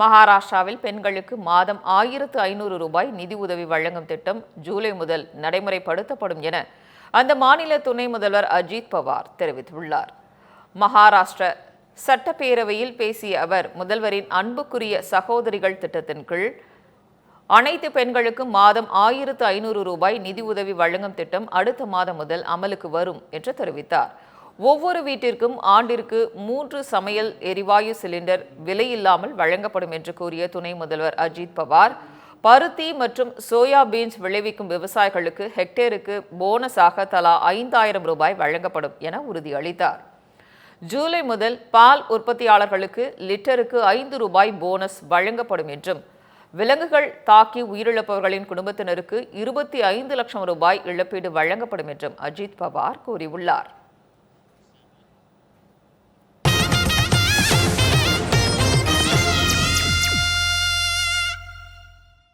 மகாராஷ்டிராவில் பெண்களுக்கு மாதம் ஆயிரத்து ஐநூறு ரூபாய் நிதி உதவி வழங்கும் திட்டம் ஜூலை முதல் நடைமுறைப்படுத்தப்படும் என அந்த மாநில துணை முதல்வர் அஜித் பவார் தெரிவித்துள்ளார். மகாராஷ்டிர சட்டப்பேரவையில் பேசிய அவர் முதல்வரின் அன்புக்குரிய சகோதரிகள் திட்டத்தின் கீழ் அனைத்து பெண்களுக்கும் மாதம் ஆயிரத்து ஐநூறு ரூபாய் நிதி உதவி வழங்கும் திட்டம் அடுத்த மாதம் முதல் அமலுக்கு வரும் என்று தெரிவித்தார். ஒவ்வொரு வீட்டிற்கும் ஆண்டிற்கு மூன்று சமையல் எரிவாயு சிலிண்டர் விலையில்லாமல் வழங்கப்படும் என்று கூறிய துணை முதல்வர் அஜித் பவார் பருத்தி மற்றும் சோயா பீன்ஸ் விளைவிக்கும் விவசாயிகளுக்கு ஹெக்டேருக்கு போனஸாக தலா ஐந்தாயிரம் ரூபாய் வழங்கப்படும் என உறுதியளித்தார். ஜூலை முதல் பால் உற்பத்தியாளர்களுக்கு லிட்டருக்கு ஐந்து ரூபாய் போனஸ் வழங்கப்படும் என்றும் விலங்குகள் தாக்கி உயிரிழப்பவர்களின் குடும்பத்தினருக்கு இருபத்தி ஐந்து லட்சம் ரூபாய் இழப்பீடு வழங்கப்படும் என்றும் அஜித் பவார் கூறியுள்ளார்.